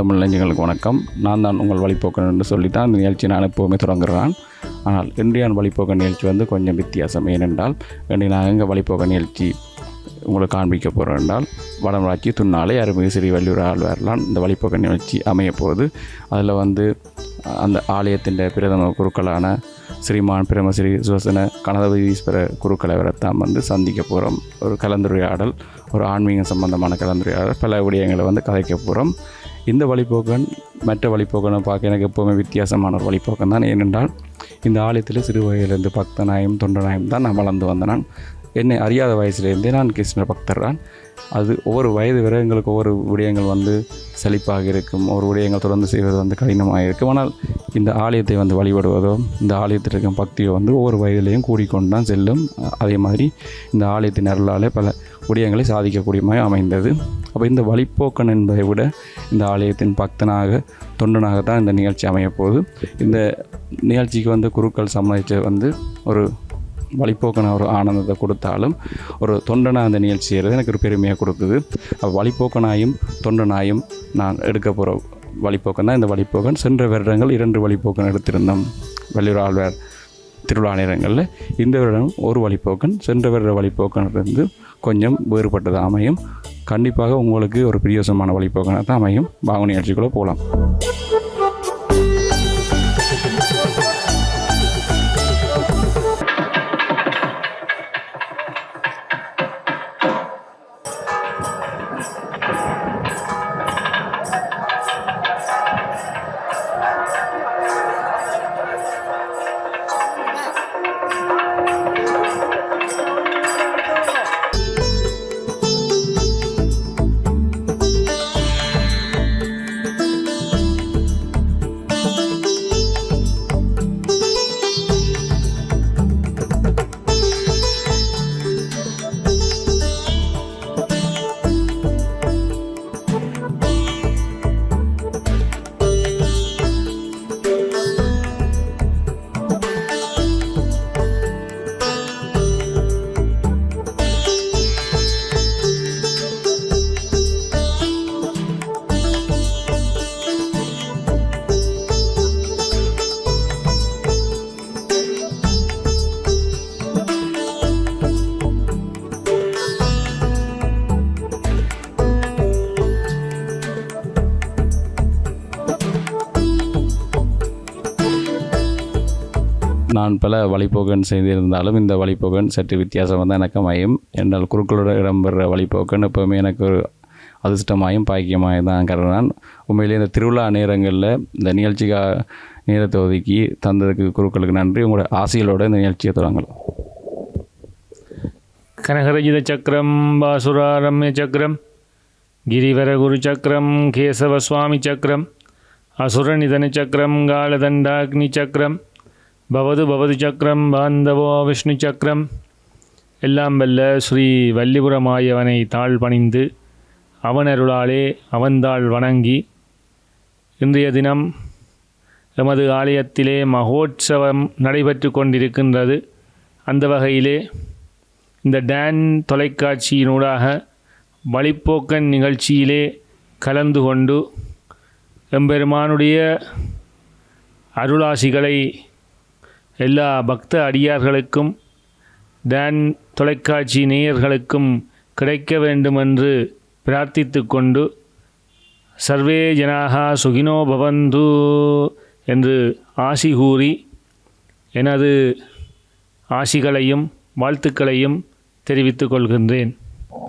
தமிழ் இளைஞர்களுக்கு வணக்கம். நான் தான் உங்கள் வழிபோக்கன் என்று சொல்லி தான் இந்த நிகழ்ச்சி நான் எப்போவுமே தொடங்குகிறான் ஆனால் இன்றைய வழிபோக்கன் நிகழ்ச்சி வந்து கொஞ்சம் வித்தியாசம். ஏனென்றால் இன்றைய நான் எங்கள் வழிபோக்கன் நிகழ்ச்சி உங்களுக்கு காண்பிக்க போகிறோம் என்றால் வடமராட்சி துண்ணாலை அருமிகு ஸ்ரீ வள்ளியூர் ஆழ்வார்லாம் இந்த வழிபோக்கன் நிகழ்ச்சி அமைய போகுது. அதில் வந்து அந்த ஆலயத்தின் பிரதம குருக்களான ஸ்ரீமான் பிரமஸ்ரீ சுவசன கணபதீஸ்வர குருக்களை வரத்தான் வந்து சந்திக்க போகிறோம் ஒரு கலந்துரையாடல் ஒரு ஆன்மீக சம்பந்தமான கலந்துரையாடல் பல விடயங்களை வந்து கதைக்க போகிறோம் இந்த வழிபோக்கன் மற்ற வழிபோக்கனை பார்க்க எனக்கு எப்போவுமே வித்தியாசமான ஒரு வழிபோக்கன் தான். ஏனென்றால் இந்த ஆலயத்தில் சிறு வயதிலிருந்து பக்தனாயும் தொண்டனாயும் தான் நான் வளர்ந்து வந்தேன் என்னை அறியாத வயசுலேருந்தே நான் கிருஷ்ண பக்தர் தான். அது ஒவ்வொரு வயது வரை எங்களுக்கு ஒவ்வொரு விடயங்கள் வந்து செழிப்பாக இருக்கும். ஒரு விடயங்கள் தொடர்ந்து செய்வது வந்து கடினமாக இருக்கும். ஆனால் இந்த ஆலயத்தை வந்து வழிபடுவதோ இந்த ஆலயத்தில் இருக்கும் பக்தியோ வந்து ஒவ்வொரு வயதிலையும் கூடிக்கொண்டு தான் செல்லும். அதே மாதிரி இந்த ஆலயத்தின் அருளாலே பல விடயங்களை சாதிக்கக்கூடியமாக அமைந்தது. அப்போ இந்த வழிப்போக்கன் என்பதை விட இந்த ஆலயத்தின் பக்தனாக தொண்டனாக தான் இந்த நிகழ்ச்சி அமையப்போகுது இந்த நிகழ்ச்சிக்கு வந்து குருக்கள் சம்மதிச்ச வந்து ஒரு வழிப்போக்கன ஒரு ஆனந்தத்தை கொடுத்தாலும் ஒரு தொண்டனாக அந்த நிகழ்ச்சி செய்கிறது எனக்கு ஒரு பெருமையாக கொடுக்குது. அப்போ வழிப்போக்கனாயும் தொண்டனாயும் நான் எடுக்க போகிற வழிப்போக்கன் தான் இந்த வழிப்போக்கன். சென்ற வருடங்கள் இரண்டு வழிப்போக்கன் எடுத்திருந்தோம். வள்ளியூர் ஆழ்வார் திருவிழா நேரங்களில் இந்த வருடம் ஒரு வழிப்போக்கன் சென்ற வருட வழிப்போக்கன்லேருந்து கொஞ்சம் வேறுபட்டது அமையும். கண்டிப்பாக உங்களுக்கு ஒரு பிரியோசமான வழிப்போக்கனாக தான் அமையும். பாவனை நிகழ்ச்சிக்குள்ளே போகலாம். நான் பல வழிபோக்கன் செய்திருந்தாலும் இந்த வழிபோக்கன் சற்று வித்தியாசமாக தான் எனக்கு அமையும். என்றால் குருக்களோட இடம்பெற வழிபோக்கன் எப்போவுமே எனக்கு ஒரு அதிர்ஷ்டமாயும் பாக்கியமாயும் தான் கருதுனான் உண்மையிலேயே இந்த திருவிழா நேரங்களில் இந்த நிகழ்ச்சிக்காக நேரத்தை ஒதுக்கி தந்ததுக்கு குருக்களுக்கு நன்றி. உங்களோட ஆசைகளோடு இந்த நிகழ்ச்சியை தொடங்கலாம். கனகரஜித சக்கரம் பாசுராரம்ய சக்கரம் கிரிவரகுரு சக்கரம் கேசவ சுவாமி சக்கரம் அசுரநிதன சக்கரம் காலதண்டாக்னி சக்கரம் பவது பவது சக்கரம் பாந்தவோ விஷ்ணு சக்கரம் எல்லாம் வல்ல ஸ்ரீ வல்லிபுரமாயவனை தாழ் பணிந்து அவனருளாலே அவன்தாள் வணங்கி இன்றைய தினம் எமது ஆலயத்திலே மகோற்சவம் நடைபெற்று கொண்டிருக்கின்றது அந்த வகையிலே இந்த டேன் தொலைக்காட்சியினூடாக வழிப்போக்கன் நிகழ்ச்சியிலே கலந்து கொண்டு எம்பெருமானுடைய அருளாசிகளை எல்லா பக்த அடியார்களுக்கும் தேன் தொலைக்காட்சி நேயர்களுக்கும் கிடைக்க வேண்டுமென்று பிரார்த்தித்து கொண்டு சர்வே ஜனாகா சுகினோ பவந்து என்று ஆசி கூறி எனது ஆசிகளையும் வாழ்த்துக்களையும் தெரிவித்துக் கொள்கின்றேன்.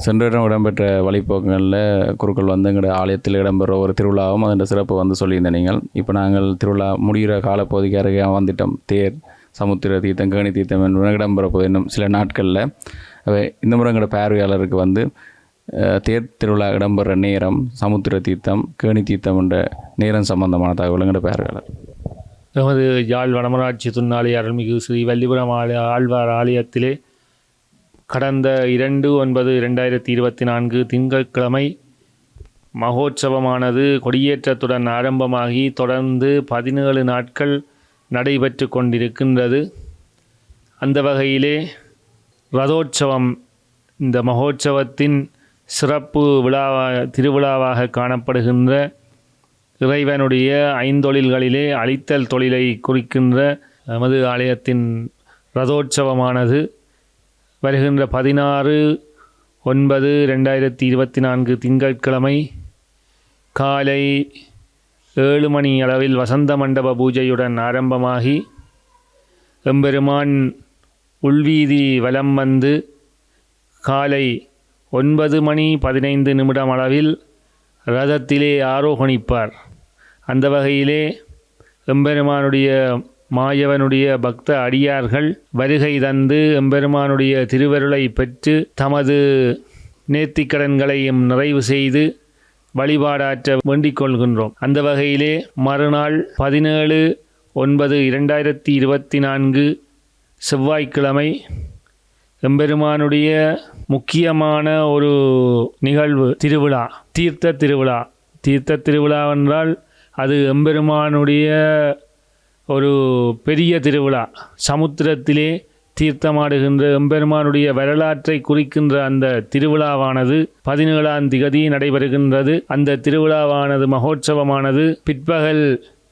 சென்றிடம் இடம்பெற்ற வழிபோக்கங்களில் குருக்கள் வந்து எங்களோட ஆலயத்தில் இடம்பெற ஒரு திருவிழாவும் அதன் சிறப்பு வந்து சொல்லியிருந்தேன் நீங்கள். இப்போ நாங்கள் திருவிழா முடிகிற காலப்பகுதிக்கு அருகே வந்துட்டோம். தேர் சமுத்திர தீர்த்தம் கேணி தீர்த்தம் என்பன இடம்பெற போது இன்னும் சில நாட்களில். அவை இந்த முறை எங்களோட பார்வையாளருக்கு வந்து தேர் திருவிழா இடம்பெற நேரம் சமுத்திர தீர்த்தம் கேணி தீர்த்தம் என்ற நேரம் சம்பந்தமான தகவல் எங்களோட பார்வையாளர். எமது யாழ் வனமராட்சி துன்னாலி அருள்மிகு ஸ்ரீ வல்லிபுரம் ஆலய ஆழ்வார் ஆலயத்திலே கடந்த இரண்டு ஒன்பது இரண்டாயிரத்தி இருபத்தி நான்கு திங்கட்கிழமை மகோற்சவமானது கொடியேற்றத்துடன் ஆரம்பமாகி தொடர்ந்து பதினேழு நாட்கள் நடைபெற்று கொண்டிருக்கின்றது. அந்த வகையிலே ரதோற்சவம் இந்த மகோற்சவத்தின் சிறப்பு விழாவா திருவிழாவாக காணப்படுகின்ற இறைவனுடைய ஐந்தொழில்களிலே அழித்தல் தொழிலை குறிக்கின்ற நமது ஆலயத்தின் ரதோற்சவமானது வருகின்ற பதினாறு ஒன்பது ரெண்டாயிரத்தி இருபத்தி நான்கு திங்கட்கிழமை காலை ஏழு மணி அளவில் வசந்த மண்டப பூஜையுடன் ஆரம்பமாகி எம்பெருமான் உள்வீதி வலம் வந்து காலை ஒன்பது மணி பதினைந்து நிமிடம் அளவில் ரதத்திலே ஆரோகணிப்பார். அந்த வகையிலே எம்பெருமானுடைய மாயவனுடைய பக்த அடியார்கள் வருகை தந்து எம்பெருமானுடைய திருவருளை பெற்று தமது நேர்த்திக்கடன்களையும் நிறைவு செய்து வழிபாடாற்ற வேண்டிக் கொள்கின்றோம். அந்த வகையிலே மறுநாள் பதினேழு ஒன்பது இரண்டாயிரத்தி இருபத்தி நான்கு செவ்வாய்க்கிழமை எம்பெருமானுடைய முக்கியமான ஒரு நிகழ்வு திருவிழா தீர்த்த திருவிழா. தீர்த்த திருவிழா என்றால் அது எம்பெருமானுடைய ஒரு பெரிய திருவிழா. சமுத்திரத்திலே தீர்த்தமாடுகின்ற எம்பெருமானுடைய வரலாற்றை குறிக்கின்ற அந்த திருவிழாவானது பதினேழாம் திகதி நடைபெறுகின்றது. அந்த திருவிழாவானது மகோற்சவமானது. பிற்பகல்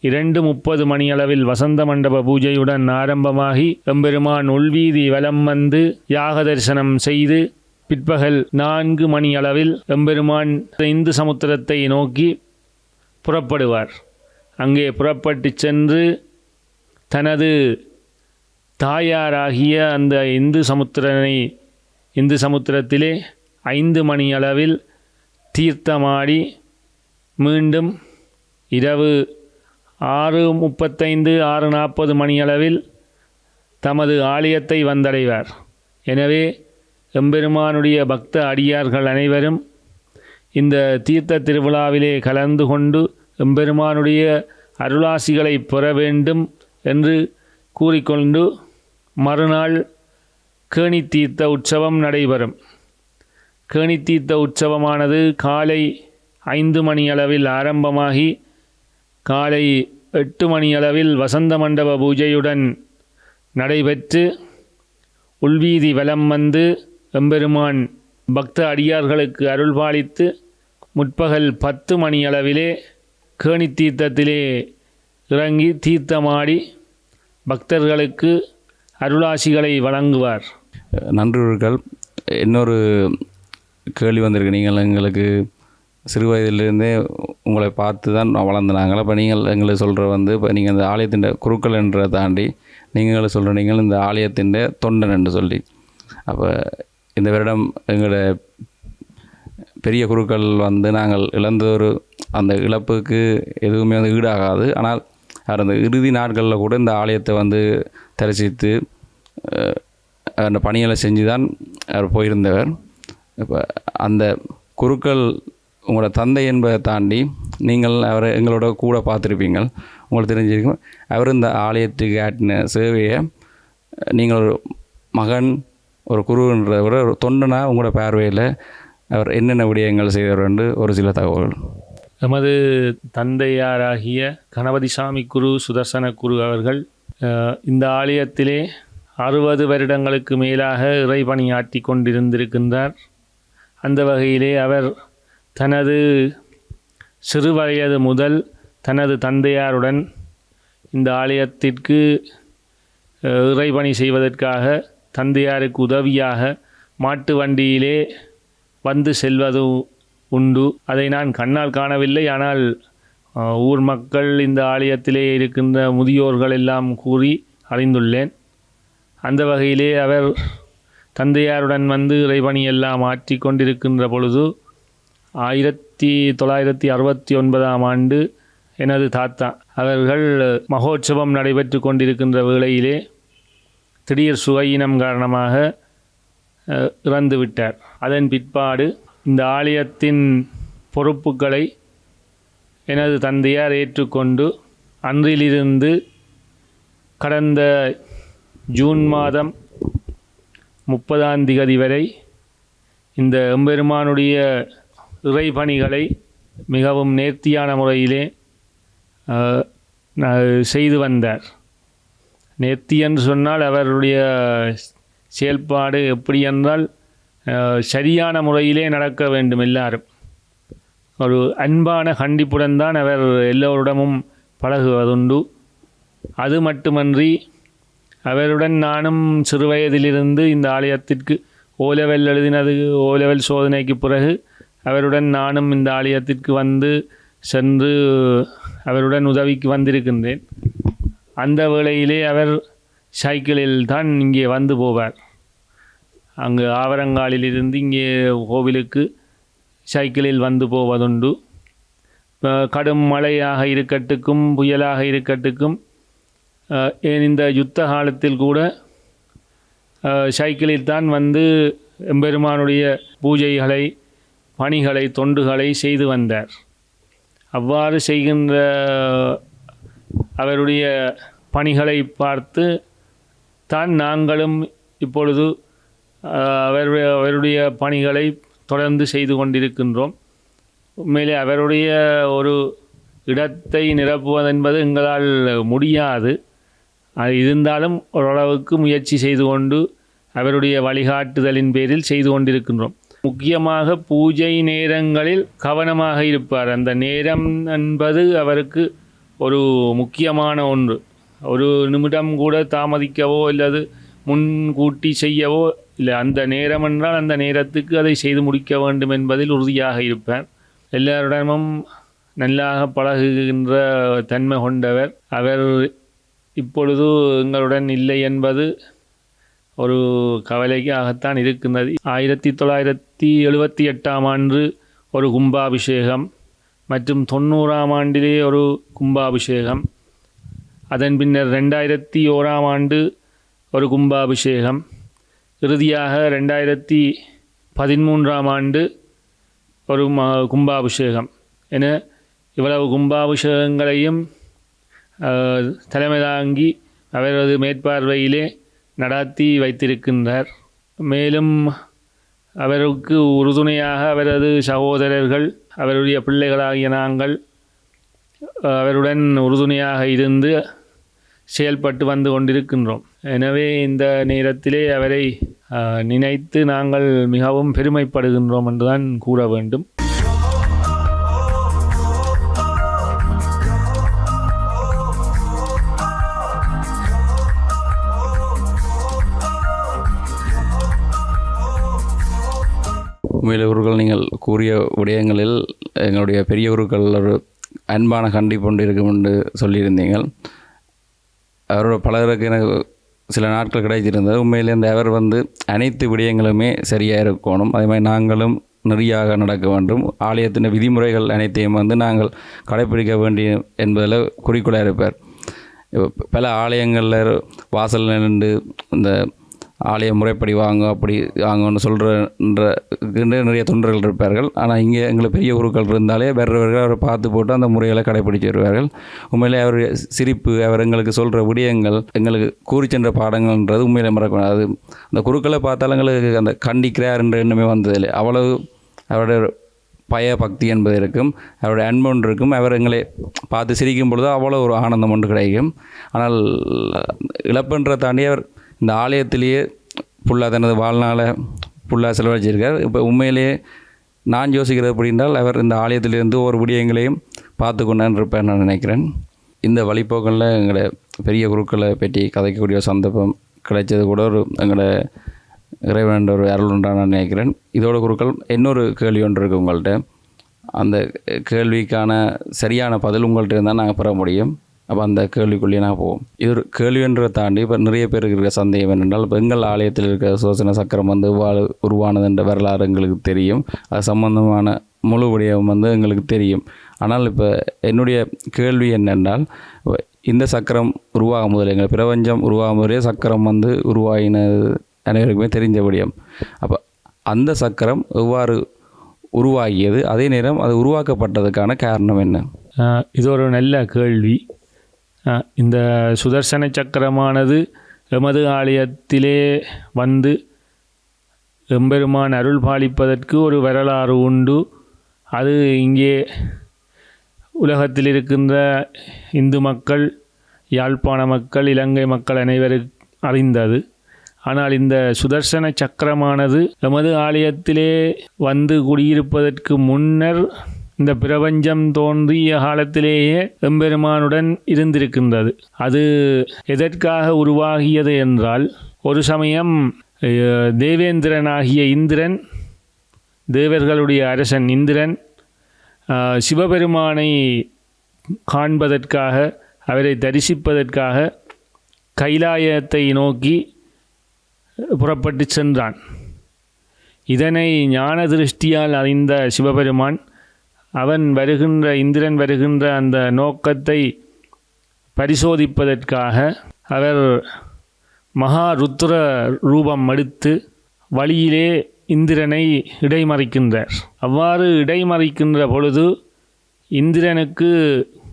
இரண்டு முப்பது மணியளவில் வசந்த மண்டப பூஜையுடன் ஆரம்பமாகி எம்பெருமான் உள்வீதி வலம் வந்து யாக தரிசனம் செய்து பிற்பகல் நான்கு மணி அளவில் எம்பெருமான் இந்து சமுத்திரத்தை நோக்கி புறப்படுவார். அங்கே புறப்பட்டு சென்று தனது தாயாராகிய அந்த இந்து சமுத்திரனை இந்து சமுத்திரத்திலே ஐந்து மணி அளவில் தீர்த்தமாடி மீண்டும் இரவு ஆறு முப்பத்தைந்து ஆறு நாற்பது மணியளவில் தமது ஆலயத்தை வந்தடைவார். எனவே எம்பெருமானுடைய பக்த அடியார்கள் அனைவரும் இந்த தீர்த்த திருவிழாவிலே கலந்து கொண்டு எம்பெருமானுடைய அருளாசிகளை பெற வேண்டும் என்று கூறிக்கொண்டு மறுநாள் கேணி தீர்த்த உற்சவம் நடைபெறும். கேணி தீர்த்த உற்சவமானது காலை ஐந்து மணி அளவில் ஆரம்பமாகி காலை எட்டு மணி அளவில் வசந்த மண்டப பூஜையுடன் நடைபெற்று உள்வீதி வலம் வந்து எம்பெருமான் பக்த அடியார்களுக்கு அருள்பாலித்து முற்பகல் பத்து மணி அளவிலே கேணி தீர்த்தத்திலே இறங்கி தீர்த்தமாடி பக்தர்களுக்கு அருளாசிகளை வழங்குவார் நன்றிகள் இன்னொரு கேள்வி வந்திருக்கு. நீங்கள் எங்களுக்கு சிறு வயதிலிருந்தே உங்களை பார்த்து தான் வளர்ந்து நாங்கள் அப்போ நீங்கள் எங்களுக்கு சொல்கிற வந்து இப்போ நீங்கள் இந்த ஆலயத்தின் குருக்கள் என்றதை தாண்டி நீங்கள் சொல்கிற நீங்கள் இந்த ஆலயத்தின் தொண்டன் என்று சொல்லி அப்போ இந்த வருடம் எங்களோட பெரிய குருக்கள் வந்து நாங்கள் இழந்த ஒரு அந்த இழப்புக்கு எதுவுமே வந்து ஈடாகாது. ஆனால் அவர் அந்த இறுதி நாட்களில் கூட இந்த ஆலயத்தை வந்து தரிசித்து அந்த பணிகளை செஞ்சு தான் அவர் போயிருந்தவர். இப்போ அந்த குருக்கள் உங்களோட தந்தை என்பதை தாண்டி நீங்கள் அவரை எங்களோட கூட பார்த்துருப்பீங்கள். உங்களுக்கு தெரிஞ்சிருக்கும் அவர் இந்த ஆலயத்துக்கு ஆட்டின சேவையை நீங்கள் ஒரு மகன் ஒரு குருன்ற விட ஒரு தொண்டனா உங்களோட பார்வையில் அவர் என்னென்ன விடயங்கள் செய்தவர் என்று ஒரு சில தகவல்கள். எமது தந்தையாராகிய கணபதி சாமி குரு சுதர்சன குரு அவர்கள் இந்த ஆலயத்திலே அறுபது வருடங்களுக்கு மேலாக இறைபணியாற்றி கொண்டிருந்திருக்கின்றார். அந்த வகையிலே அவர் தனது சிறு வயது முதல் தனது தந்தையாருடன் இந்த ஆலயத்திற்கு இறைபணி செய்வதற்காக தந்தையாருக்கு உதவியாக மாட்டு வண்டியிலே வந்து செல்வது உண்டு. அதை நான் கண்ணால் காணவில்லை. ஆனால் ஊர் மக்கள் இந்த ஆலயத்திலே இருக்கின்ற முதியோர்கள் எல்லாம் கூறி அறிந்துள்ளேன். அந்த வகையிலே அவர் தந்தையாருடன் வந்து இறைபணி எல்லாம் ஆற்றி கொண்டிருக்கின்ற பொழுது ஆயிரத்தி தொள்ளாயிரத்தி அறுபத்தி ஒன்பதாம் ஆண்டு எனது தாத்தா அவர்கள் மகோற்சவம் நடைபெற்று கொண்டிருக்கின்ற வேளையிலே திடீர் சுகையினம் காரணமாக இறந்துவிட்டார். இறந்து விட்டார் அதன் பிற்பாடு இந்த ஆலயத்தின் பொறுப்புகளை எனது தந்தையார் ஏற்றுக்கொண்டு அன்றிலிருந்து கடந்த ஜூன் மாதம் முப்பதாம் திகதி வரை இந்த எம்பெருமானுடைய இறைபணிகளை மிகவும் நேர்த்தியான முறையிலே ந- செய்து வந்தார். நேர்த்தி என்று சொன்னால் அவருடைய செயல்பாடு எப்படி என்றால் சரியான முறையிலே நடக்க வேண்டும் எல்லாரும். ஒரு அன்பான கண்டிப்புடன் தான் அவர் எல்லோருடமும் பழகுவதுண்டு. அது மட்டுமன்றி அவருடன் நானும் சிறுவயதிலிருந்து இந்த ஆலயத்திற்கு ஓலெவல் எழுதினது ஓலெவல் சோதனைக்கு பிறகு அவருடன் நானும் இந்த ஆலயத்திற்கு வந்து சென்று அவருடன் உதவிக்கு வந்திருக்கின்றேன். அந்த வேளையிலே அவர் சைக்கிளில் தான் இங்கே வந்து போவார். அங்கு ஆவரங்காலிலிருந்து இங்கே கோவிலுக்கு சைக்கிளில் வந்து போவதுண்டு. கடும் மழையாக இருக்கட்டுக்கும் புயலாக இருக்கட்டுக்கும் ஏன் இந்த யுத்த காலத்தில் கூட சைக்கிளில் தான் வந்து எம்பெருமானுடைய பூஜைகளை பணிகளை தொண்டுகளை செய்து வந்தார். அவ்வாறு செய்கின்ற அவருடைய பணிகளை பார்த்து தான் நாங்களும் இப்பொழுது அஹ், அவருடைய அவருடைய பணிகளை தொடர்ந்து செய்து கொண்டிருக்கின்றோம். உண்மையிலே அவருடைய ஒரு இடத்தை நிரப்புவதென்பது எங்களால் முடியாது. அது இருந்தாலும் ஓரளவுக்கு முயற்சி செய்து கொண்டு அவருடைய வழிகாட்டுதலின் பேரில் செய்து கொண்டிருக்கின்றோம். முக்கியமாக பூஜை நேரங்களில் கவனமாக இருப்பார். அந்த நேரம் என்பது அவருக்கு ஒரு முக்கியமான ஒன்று. ஒரு நிமிடம் கூட தாமதிக்கவோ அல்லது முன்கூட்டி செய்யவோ இல்லை அந்த நேரம் என்றால் அந்த நேரத்துக்கு அதை செய்து முடிக்க வேண்டும் என்பதில் உறுதியாக இருப்பார் எல்லாருடனும் நல்லாக பழகுகின்ற தன்மை கொண்டவர். அவர் இப்பொழுது எங்களுடன் இல்லை என்பது ஒரு கவலைக்காகத்தான் இருக்கின்றது. ஆயிரத்தி தொள்ளாயிரத்தி எழுபத்தி எட்டாம் ஆண்டு ஒரு கும்பாபிஷேகம் மற்றும் தொண்ணூறாம் ஆண்டிலே ஒரு கும்பாபிஷேகம். அதன் பின்னர் ரெண்டாயிரத்தி ஓராம் ஆண்டு ஒரு கும்பாபிஷேகம். இறுதியாக ரெண்டாயிரத்தி பதிமூன்றாம் ஆண்டு ஒரு ம கும்பாபிஷேகம். என இவ்வளவு கும்பாபிஷேகங்களையும் தலைமை தாங்கி அவரது மேற்பார்வையிலே நடாத்தி வைத்திருக்கின்றார். மேலும் அவருக்கு உறுதுணையாக அவரது சகோதரர்கள் அவருடைய பிள்ளைகளாகிய நாங்கள் அவருடன் உறுதுணையாக இருந்து செயல்பட்டு வந்து கொண்டிருக்கின்றோம். எனவே இந்த நேரத்திலே அவரை நினைத்து நாங்கள் மிகவும் பெருமைப்படுகின்றோம் என்றுதான் கூற வேண்டும். உண்மையிலே நீங்கள் கூறிய விடயங்களில் எங்களுடைய பெரிய ஒரு அன்பான கண்டிப்பு கொண்டு இருக்கும் என்று சொல்லியிருந்தீங்கள் அவரோட பலருக்கு எனக்கு சில நாட்கள் கிடைச்சிருந்தது உண்மையிலே இந்த அவர் வந்து அனைத்து விடயங்களுமே சரியாக இருக்கணும். அதே மாதிரி நாங்களும் நெறியாக நடக்க வேண்டும். ஆலயத்தின் விதிமுறைகள் அனைத்தையும் வந்து நாங்கள் கடைப்பிடிக்க வேண்டிய என்பதில் குறிக்கோளாக இருப்பார். பல ஆலயங்களில் வாசல் நின்று இந்த ஆலய முறைப்படி வாங்க அப்படி வாங்கன்னு சொல்கிற நிறைய தொண்டர்கள் இருப்பார்கள். ஆனால் இங்கே எங்களுக்கு பெரிய குருக்கள் இருந்தாலே வேறவர்கள் அவரை பார்த்து போட்டு அந்த முறைகளை கடைபிடிச்சு வருவார்கள் உண்மையிலே அவர் சிரிப்பு அவர் எங்களுக்கு சொல்கிற விடயங்கள் எங்களுக்கு கூறி சென்ற பாடங்கள்ன்றது உண்மையிலே மறக்கணும் அது அந்த குருக்களை பார்த்தாலும் எங்களுக்கு அந்த கண்டிக்கிறார்ன்ற எண்ணமே வந்ததில்லை. அவ்வளவு அவருடைய பய பக்தி என்பது இருக்கும் அவருடைய அன்பு ஒன்று இருக்கும். அவர் எங்களை பார்த்து சிரிக்கும் பொழுது அவ்வளோ ஒரு ஆனந்தம் ஒன்று கிடைக்கும். ஆனால் இழப்புன்ற தாண்டி அவர் இந்த ஆலயத்திலேயே ஃபுல்லாக தனது வாழ்நாளை ஃபுல்லாக செலவழிச்சிருக்கார். இப்போ உண்மையிலேயே நான் யோசிக்கிறது அப்படின்றால் அவர் இந்த ஆலயத்திலிருந்து ஒவ்வொரு விடயங்களையும் பார்த்து கொண்டான் இருப்பேன் நான் நினைக்கிறேன். இந்த வழிப்போக்கில் எங்களை பெரிய குருக்களை பற்றி கதைக்கக்கூடிய சந்தர்ப்பம் கிடைச்சது கூட ஒரு எங்களை இறைவன் ஒரு அருள் உண்டான நான் நினைக்கிறேன். இதோட குருக்கள் இன்னொரு கேள்வி ஒன்று இருக்குது உங்கள்கிட்ட அந்த கேள்விக்கான சரியான பதில் உங்கள்கிட்ட இருந்தால் நாங்கள் பெற முடியும். அப்போ அந்த கேள்விக்குள்ளேயே நான் போவோம். இது ஒரு கேள்வின்றதை தாண்டி இப்போ நிறைய பேருக்கு இருக்கிற சந்தேகம் என்னென்றால் இப்போ எங்கள் ஆலயத்தில் இருக்கிற சோசன சக்கரம் வந்து வாழ் உருவானது என்ற வரலாறு எங்களுக்கு தெரியும். அது சம்பந்தமான முழு விடயம் வந்து எங்களுக்கு தெரியும். ஆனால் இப்போ என்னுடைய கேள்வி என்னென்றால் இந்த சக்கரம் உருவாகும் முதல் எங்கள் பிரபஞ்சம் உருவாகும் முதலே சக்கரம் வந்து உருவாகினது அனைவருக்குமே தெரிஞ்ச விடயம். அப்போ அந்த சக்கரம் எவ்வாறு உருவாகியது அதே நேரம் அது உருவாக்கப்பட்டதுக்கான காரணம் என்ன? இது ஒரு நல்ல கேள்வி. இந்த சுதர்சன சக்கரமானது எமது ஆலயத்திலே வந்து எம்பெருமான் அருள் பாலிப்பதற்கு ஒரு வரலாறு உண்டு. அது இங்கே உலகத்தில் இருக்கின்ற இந்து மக்கள் யாழ்ப்பாண மக்கள் இலங்கை மக்கள் அனைவரும் அறிந்தது. ஆனால் இந்த சுதர்சன சக்கரமானது எமது ஆலயத்திலே வந்து குடியிருப்பதற்கு முன்னர் இந்த பிரபஞ்சம் தோன்றிய காலத்திலேயே எம்பெருமானுடன் இருந்திருக்கின்றது. அது எதற்காக உருவாகியது என்றால் ஒரு சமயம் தேவேந்திரனாகிய இந்திரன் தேவர்களுடைய அரசன் இந்திரன் சிவபெருமானை காண்பதற்காக அவரை தரிசிப்பதற்காக கைலாயத்தை நோக்கி புறப்பட்டு சென்றான். இதனை ஞான திருஷ்டியால் அறிந்த சிவபெருமான் அவன் வருகின்ற இந்திரன் வருகின்ற அந்த நோக்கத்தை பரிசோதிப்பதற்காக அவர் மகா ருத்ர ரூபம் எடுத்து வழியிலே இந்திரனை இடைமறிக்கின்றார். அவ்வாறு இடைமறிக்கின்ற பொழுது இந்திரனுக்கு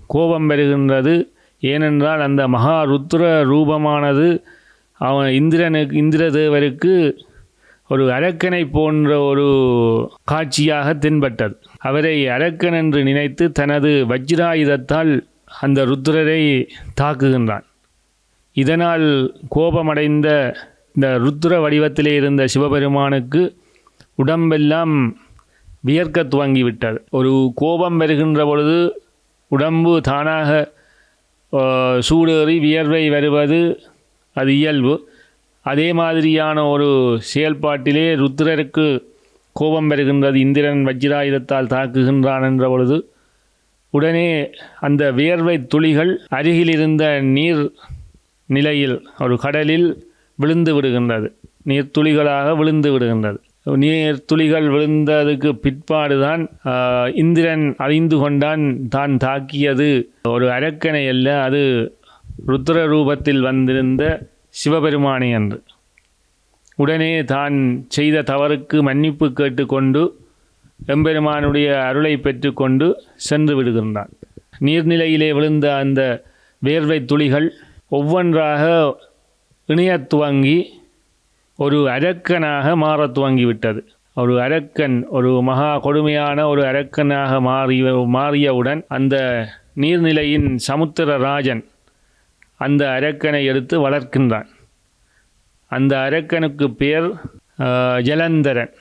கோபம் வருகின்றது. ஏனென்றால் அந்த மகா ருத்ர ரூபமானது அவன் இந்திரனுக்கு இந்திர தேவருக்கு ஒரு அரக்கனை போன்ற ஒரு காட்சியாக தென்பட்டது. அவரை அரக்கன் என்று நினைத்து தனது வஜ்ராயுதத்தால் அந்த ருத்ரரை தாக்குகின்றான். இதனால் கோபமடைந்த இந்த ருத்ர வடிவத்திலே இருந்த சிவபெருமானுக்கு உடம்பெல்லாம் வியர்க்க துவங்கிவிட்டது. ஒரு கோபம் வருகின்ற பொழுது உடம்பு தானாக சூடேறி வியர்வை வருவது அது இயல்பு. அதே மாதிரியான ஒரு செயல்பாட்டிலே ருத்ரருக்கு கோபம் வருகின்றது. இந்திரன் வஜ்ராயுதத்தால் தாக்குகின்றான் என்ற பொழுது உடனே அந்த வியர்வை துளிகள் அருகில் இருந்த நீர் நிலையில் ஒரு கடலில் விழுந்து விடுகின்றது. நீர் துளிகளாக விழுந்து விடுகின்றது. நீர் துளிகள் விழுந்ததுக்கு பிற்பாடுதான் இந்திரன் அறிந்து கொண்டான் தான் தாக்கியது. ஒரு அரக்கனை அல்ல அது ருத்ர ரூபத்தில் வந்திருந்த சிவபெருமானை என்று. உடனே தான் செய்த தவறுக்கு மன்னிப்பு கேட்டுக்கொண்டு எம்பெருமானுடைய அருளை பெற்றுக்கொண்டு சென்று விடுகின்றான். நீர்நிலையிலே விழுந்த அந்த வேர்வை துளிகள் ஒவ்வொன்றாக இணையத் துவங்கி ஒரு அரக்கனாக மாறத் துவங்கிவிட்டது. ஒரு அரக்கன் ஒரு மகா கொடுமையான ஒரு அரக்கனாக மாறிய மாறியவுடன் அந்த நீர்நிலையின் சமுத்திர ராஜன் அந்த அரக்கனை எடுத்து வளர்க்கின்றான். அந்த அரக்கனுக்கு பேர் ஜலந்தரன்.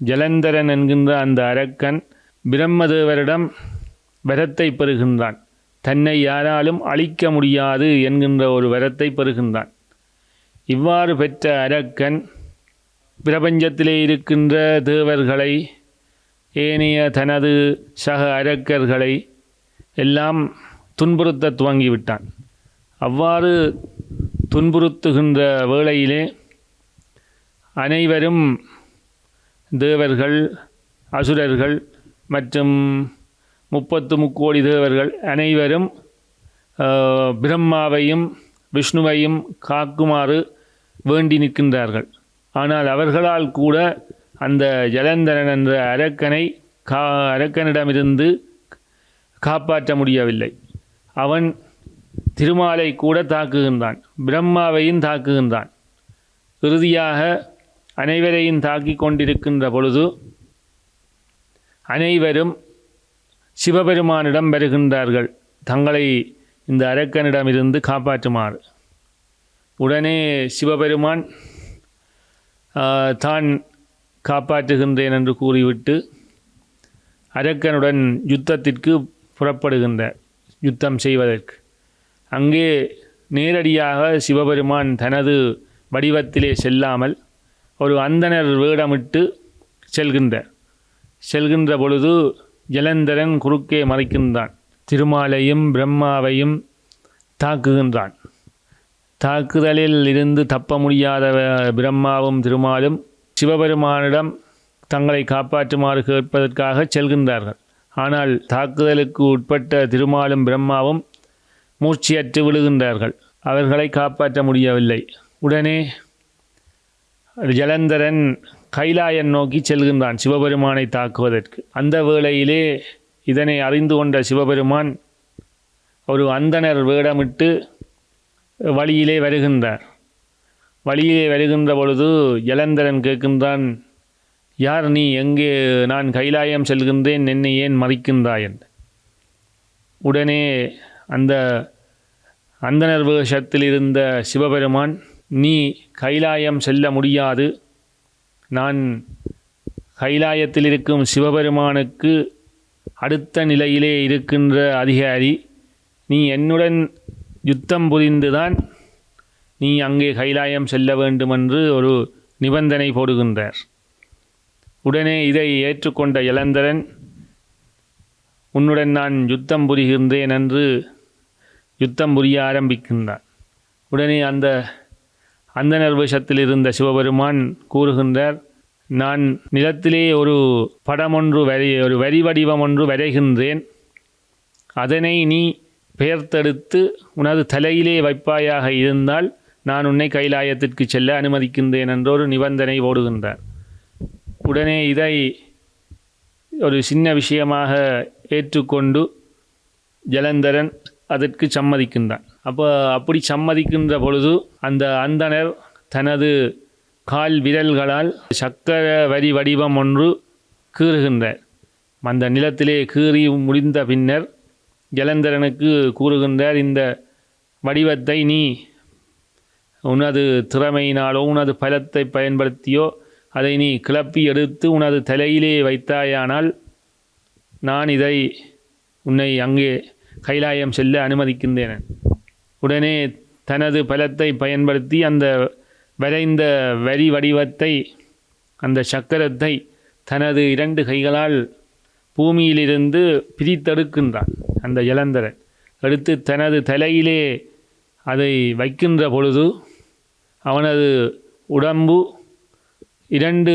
ஜலந்தரன் என்கின்ற அந்த அரக்கன் பிரம்மதேவரிடம் வரத்தை பெறுகின்றான். தன்னை யாராலும் அழிக்க முடியாது என்கின்ற ஒரு வரத்தை பெறுகின்றான். இவ்வாறு பெற்ற அரக்கன் பிரபஞ்சத்திலே இருக்கின்ற தேவர்களை ஏனைய தனது சக அரக்கர்களை எல்லாம் துன்புறுத்த துவங்கிவிட்டான். அவ்வாறு துன்புறுத்துகின்ற வேளையிலே அனைவரும் தேவர்கள் அசுரர்கள் மற்றும் முப்பத்து முக்கோடி தேவர்கள் அனைவரும் பிரம்மாவையும் விஷ்ணுவையும் காக்குமாறு வேண்டி நிற்கின்றார்கள். ஆனால் அவர்களால் கூட அந்த ஜலந்தரன் என்ற அரக்கனை கா அரக்கனிடமிருந்து காப்பாற்ற முடியவில்லை. அவன் திருமாலை கூட தாக்குகின்றான். பிரம்மாவையும் தாக்குகின்றான். இறுதியாக அனைவரையும் தாக்கிக் கொண்டிருக்கின்ற பொழுது அனைவரும் சிவபெருமானிடம் வருகின்றார்கள். தங்களை இந்த அரக்கனிடமிருந்து காப்பாற்றுமாறு. உடனே சிவபெருமான் தான் காப்பாற்றுகின்றேன் என்று கூறிவிட்டு அரக்கனுடன் யுத்தத்திற்கு புறப்படுகின்ற யுத்தம் செய்வதற்கு. அங்கே நேரடியாக சிவபெருமான் தனது வடிவத்திலே செல்லாமல் ஒரு அந்தணர் வேடமிட்டு செல்கின்றார். செல்கின்ற பொழுது ஜலந்தரன் குறுக்கே மறைக்கின்றான். திருமாலையும் பிரம்மாவையும் தாக்குகின்றான். தாக்குதலில் இருந்து தப்ப முடியாத பிரம்மாவும் திருமாலும் சிவபெருமானிடம் தங்களை காப்பாற்றுமாறு கேட்பதற்காக செல்கின்றார்கள். ஆனால் தாக்குதலுக்கு உட்பட்ட திருமாலும் பிரம்மாவும் மூர்ச்சியற்று விழுகின்றார்கள். அவர்களை காப்பாற்ற முடியவில்லை. உடனே ஜலந்தரன் கைலாயன் நோக்கி செல்கின்றான் சிவபெருமானை தாக்குவதற்கு. அந்த வேளையிலே இதனை அறிந்து கொண்ட சிவபெருமான் ஒரு அந்தணர் வேடமிட்டு வழியிலே வருகின்றார். வழியிலே வருகின்ற பொழுது ஜலந்தரன் கேட்கின்றான் யார் நீ? எங்கே நான் கைலாயம் செல்கின்றேன்? என்னை ஏன் மறிக்கின்றாய் என்று. உடனே அந்த அந்தனர் வேஷத்தில் இருந்த சிவபெருமான் நீ கைலாயம் செல்ல முடியாது. நான் கைலாயத்தில் இருக்கும் சிவபெருமானுக்கு அடுத்த நிலையிலே இருக்கின்ற அதிகாரி. நீ என்னுடன் யுத்தம் புரிந்துதான் நீ அங்கே கைலாயம் செல்ல வேண்டுமென்று ஒரு நிபந்தனை போடுகின்றார். உடனே இதை ஏற்றுக்கொண்ட இளந்தரன் உன்னுடன் நான் யுத்தம் புரிகின்றேன் என்று யுத்தம் புரிய ஆரம்பிக்கின்றான் உடனே அந்த அந்தனர் வேஷத்தில் இருந்த சிவபெருமான் கூறுகின்றார் நான் நிலத்திலே ஒரு படம் ஒன்று ஒரு வரி வடிவம் ஒன்று வரைகின்றேன் அதனை நீ பெயர்த்தெடுத்து உனது தலையிலே வைப்பாயாக இருந்தால் நான் உன்னை கைலாயத்திற்கு செல்ல அனுமதிக்கின்றேன் என்ற ஒரு நிபந்தனை ஓடுகின்றார் உடனே இதை ஒரு சின்ன விஷயமாக ஏற்றுக்கொண்டு ஜலந்தரன் அதற்கு சம்மதிக்கின்றான். அப்போ அப்படி சம்மதிக்கின்ற பொழுது அந்த அந்தணர் தனது கால் விரல்களால் சக்கர வரி வடிவம் ஒன்று கீறுகின்றார். அந்த நிலத்திலே கீறி முடிந்த பின்னர் ஜலந்தரனுக்கு கூறுகின்றார் இந்த வடிவத்தை நீ உனது திறமையினாலோ உனது பலத்தை பயன்படுத்தியோ அதை நீ கிளப்பி எடுத்து உனது தலையிலே வைத்தாயானால் நான் இதை உன்னை அங்கே கைலாயம் செல்ல அனுமதிக்கின்றேன். உடனே தனது பலத்தை பயன்படுத்தி அந்த வரைந்த வரி வடிவத்தை அந்த சக்கரத்தை தனது இரண்டு கைகளால் பூமியிலிருந்து பிரித்தெடுக்கின்றான் அந்த ஜலந்தரன். எடுத்து தனது தலையிலே அதை வைக்கின்ற பொழுது அவனது உடம்பு இரண்டு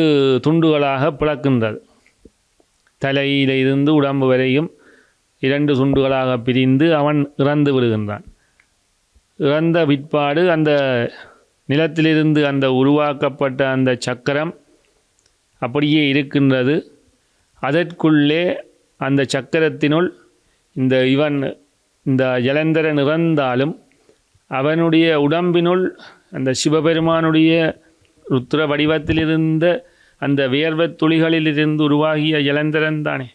துண்டுகளாக பிளக்கின்றது. தலையிலிருந்து உடம்பு வரையும் இரண்டு துண்டுகளாக பிரிந்து அவன் இறந்து விடுகின்றான். இறந்த பிற்பாடு அந்த நிலத்திலிருந்து அந்த உருவாக்கப்பட்ட அந்த சக்கரம் அப்படியே இருக்கின்றது. அதற்குள்ளே அந்த சக்கரத்தினுள் இந்த இவன் இந்த ஜலந்தரன் இறந்தாலும் அவனுடைய உடம்பினுள் அந்த சிவபெருமானுடைய ருத்ர வடிவத்திலிருந்த அந்த வியர்வத் துளிகளிலிருந்து உருவாகிய ஜலந்தரன் தானே.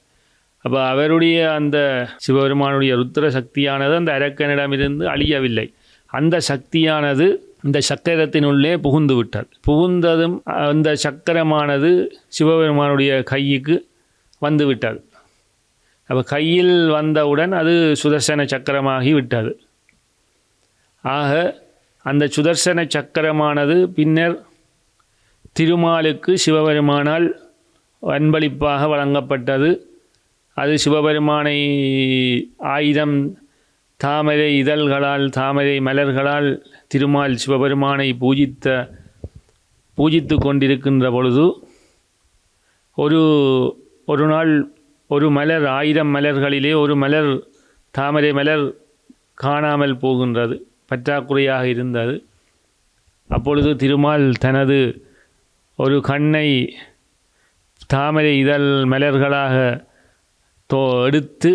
அப்போ அவருடைய அந்த சிவபெருமானுடைய ருத்ர சக்தியானது அந்த அரக்கனிடமிருந்து அழியவில்லை. அந்த சக்தியானது இந்த சக்கரத்தினுள்ளே புகுந்து விட்டது புகுந்ததும் அந்த சக்கரமானது சிவபெருமானுடைய கைக்கு வந்து விட்டது. அப்போ கையில் வந்தவுடன் அது சுதர்சன சக்கரமாகி விட்டது. ஆக அந்த சுதர்சன சக்கரமானது பின்னர் திருமாலுக்கு சிவபெருமானால் அன்பளிப்பாக வழங்கப்பட்டது. அது சிவபெருமானை ஆயிரம் தாமரை இதழ்களால் தாமரை மலர்களால் திருமால் சிவபெருமானை பூஜித்த பூஜித்து கொண்டிருக்கின்ற பொழுது ஒரு ஒரு நாள் ஒரு மலர் ஆயிரம் மலர்களிலே ஒரு மலர் தாமரை மலர் காணாமல் போகின்றது பற்றாக்குறையாக இருந்தது. அப்பொழுது திருமால் தனது ஒரு கண்ணை தாமரை இதழ் மலர்களாக தோ எடுத்து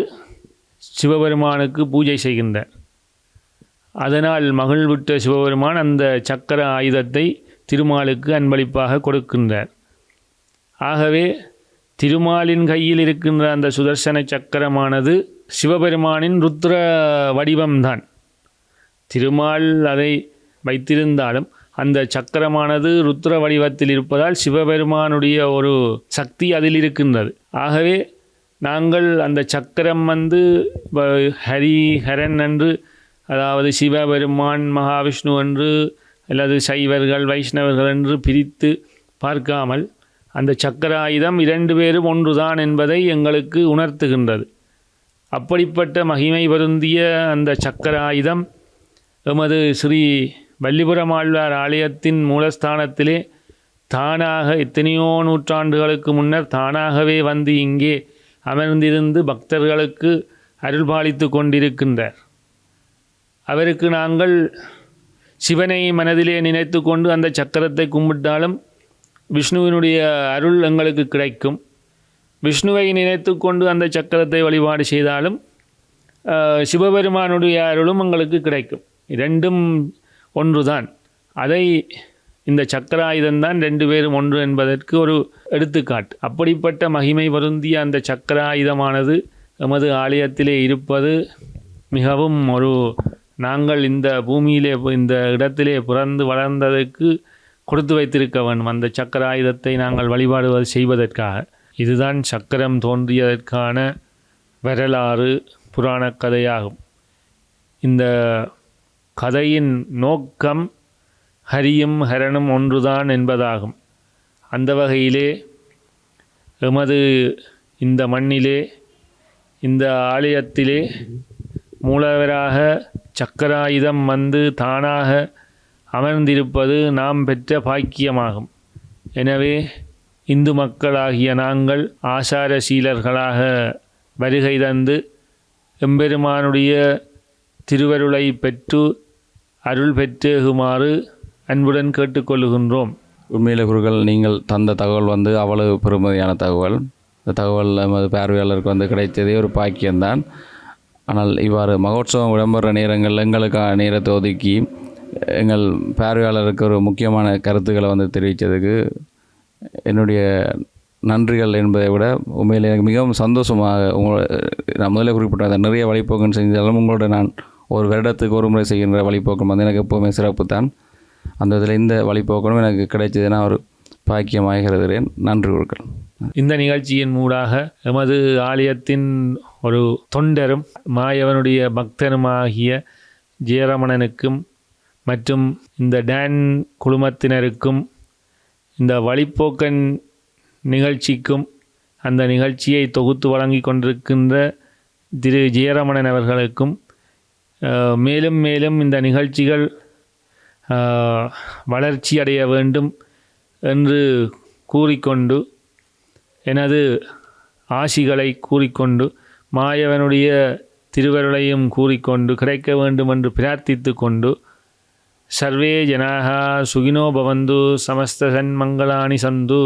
சிவபெருமானுக்கு பூஜை செய்கின்றார் அதனால் மகிழ்விட்ட சிவபெருமான் அந்த சக்கர ஆயுதத்தை திருமாலுக்கு அன்பளிப்பாக கொடுக்கின்றார். ஆகவே திருமாலின் கையில் இருக்கின்ற அந்த சுதர்சன சக்கரமானது சிவபெருமானின் ருத்ர வடிவம்தான். திருமால் அதை வைத்திருந்தாலும் அந்த சக்கரமானது ருத்ர வடிவத்தில் இருப்பதால் சிவபெருமானுடைய ஒரு சக்தி அதில் இருக்கின்றது. ஆகவே நாங்கள் அந்த சக்கரம் வந்து ஹரி ஹரன் என்று அதாவது சிவபெருமான் மகாவிஷ்ணு என்று அல்லது சைவர்கள் வைஷ்ணவர்கள் என்று பிரித்து பார்க்காமல் அந்த சக்கர ஆயுதம் இரண்டு பேரும் ஒன்றுதான் என்பதை எங்களுக்கு உணர்த்துகின்றது. அப்படிப்பட்ட மகிமை பொருந்திய அந்த சக்கர ஆயுதம் எமது ஸ்ரீ வல்லிபுரம் ஆழ்வார் ஆலயத்தின் மூலஸ்தானத்திலே தானாக எத்தனையோ நூற்றாண்டுகளுக்கு முன்னர் தானாகவே வந்து இங்கே அமர்ந்திருந்து பக்தர்களுக்கு அருள்பாலித்து கொண்டிருக்கின்றார். அவருக்கு நாங்கள் சிவனை மனதிலே நினைத்து கொண்டு அந்த சக்கரத்தை கும்பிட்டாலும் விஷ்ணுவினுடைய அருள் எங்களுக்கு கிடைக்கும். விஷ்ணுவை நினைத்து கொண்டு அந்த சக்கரத்தை வழிபாடு செய்தாலும் சிவபெருமானுடைய அருளும் எங்களுக்கு கிடைக்கும். இரண்டும் ஒன்றுதான். அதை இந்த சக்கராயுதம்தான் ரெண்டு பேரும் ஒன்று என்பதற்கு ஒரு எடுத்துக்காட்டு. அப்படிப்பட்ட மகிமை பொருந்திய அந்த சக்கராயுதமானது எமது ஆலயத்திலே இருப்பது மிகவும் ஒரு நாங்கள் இந்த பூமியிலே இந்த இடத்திலே பிறந்து வளர்ந்ததற்கு கொடுத்து வைத்திருக்க வேண்டும். அந்த சக்கராயுதத்தை நாங்கள் வழிபாடுவது செய்வதற்காக. இதுதான் சக்கரம் தோன்றியதற்கான வரலாறு புராணக் கதையாகும். இந்த கதையின் நோக்கம் ஹரியும் ஹரனும் ஒன்றுதான் என்பதாகும். அந்த வகையிலே எமது இந்த மண்ணிலே இந்த ஆலயத்திலே மூலவராக சக்கராயுதம் வந்து தானாக அமர்ந்திருப்பது நாம் பெற்ற பாக்கியமாகும். எனவே இந்து மக்களாகிய நாங்கள் ஆசாரசீலர்களாக வருகை தந்து எம்பெருமானுடைய திருவருளை பெற்று அருள் பெற்றேகுமாறு அன்புடன் கேட்டுக்கொள்ளுகின்றோம் உண்மையில் குருக்கள் நீங்கள் தந்த தகவல் வந்து அவ்வளவு பெருமதியான தகவல். இந்த தகவல் நமது பார்வையாளருக்கு வந்து கிடைத்ததே ஒரு பாக்கியம்தான். ஆனால் இவ்வாறு மகோத்சவம் விளம்பர நேரங்கள் எங்களுக்கான நேரத்தை ஒதுக்கி எங்கள் பார்வையாளருக்கு ஒரு முக்கியமான கருத்துக்களை வந்து தெரிவித்ததுக்கு என்னுடைய நன்றிகள் என்பதை விட உண்மையில் எனக்கு மிகவும் சந்தோஷமாக உங்களை நான் முதல்ல குறிப்பிட்ட நிறைய வழிபோக்கன் செஞ்சாலும் உங்களோட நான் ஒரு வருடத்துக்கு ஒரு முறை செய்கின்ற வழிபோக்கம் வந்து எனக்கு எப்போவுமே சிறப்பு தான் அந்த இதில் இந்த வழிபோக்கனும் எனக்கு கிடைச்சதுன்னா ஒரு பாக்கியமாக நன்றி குருக்கள் இந்த நிகழ்ச்சியின் மூடாக எமது ஆலயத்தின் ஒரு தொண்டரும் மாயவனுடைய பக்தனுமாகிய ஜெயரமணனுக்கும் மற்றும் இந்த டேன் குழுமத்தினருக்கும் இந்த வழிப்போக்கன் நிகழ்ச்சிக்கும் அந்த நிகழ்ச்சியை தொகுத்து வழங்கி கொண்டிருக்கின்ற திரு ஜெயரமணன் அவர்களுக்கும் மேலும் மேலும் இந்த நிகழ்ச்சிகள் வளர்ச்சியடைய வளர்ச்சி அடைய வேண்டும் என்று கூறிக்கொண்டு எனது ஆசிகளை கூறிக்கொண்டு மாயவனுடைய திருவருளையும் கூறிக்கொண்டு கிடைக்க வேண்டும் என்று பிரார்த்தித்து கொண்டு சர்வே ஜனாக சுகினோ பவந்து சமஸ்த சன்மங்களானி சந்து.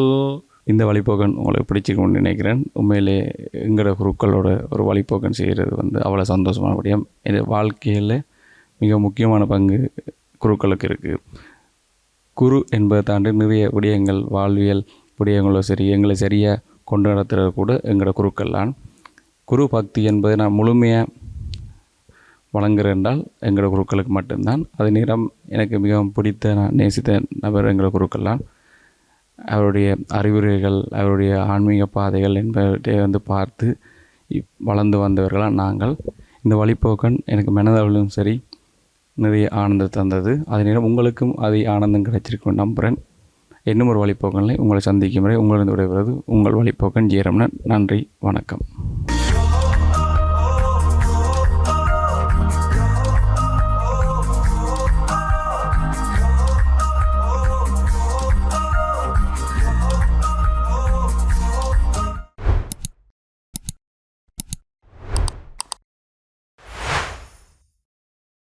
இந்த வழிபோக்கன் உங்களுக்கு பிடிச்சிக்கணும்னு நினைக்கிறேன். உண்மையிலே எங்களோட குருக்களோட ஒரு வழிபோக்கன் செய்கிறது வந்து அவ்வளோ சந்தோஷமான விடயம். இது வாழ்க்கையில் மிக முக்கியமான பங்கு. குருக்களுக்கு இருக்குது குரு என்பதை தாண்டி நிறைய விடயங்கள் வாழ்வியல் விடயங்களோ சரி எங்களை சரியாக கொண்டு நடத்துகிறது கூட எங்களோட குருக்கள் தான். குரு பக்தி என்பதை நான் முழுமையாக வழங்குகிறேன் என்றால் எங்களோட குருக்களுக்கு மட்டும்தான். அது நேரம் எனக்கு மிகவும் பிடித்த நான் நேசித்த நபர் எங்களோட குருக்கள் தான். அவருடைய அறிவுரைகள் அவருடைய ஆன்மீக பாதைகள் என்பவற்றை வந்து பார்த்து வளர்ந்து வந்தவர்களாக நாங்கள். இந்த வழிப்போக்கன் எனக்கு மனதளவிலும் சரி நிறைய ஆனந்தம் தந்தது. அதே நேரம் உங்களுக்கும் அதே ஆனந்தம் கிடைச்சிருக்கும் நம்புகிறேன். இன்னும் ஒரு வழிபோக்கங்களை உங்களை சந்திக்கும் வரை உங்களிடம் விடைபெறுவது உங்கள் வழிபோக்கன் ஜீரம்னன் நன்றி வணக்கம்.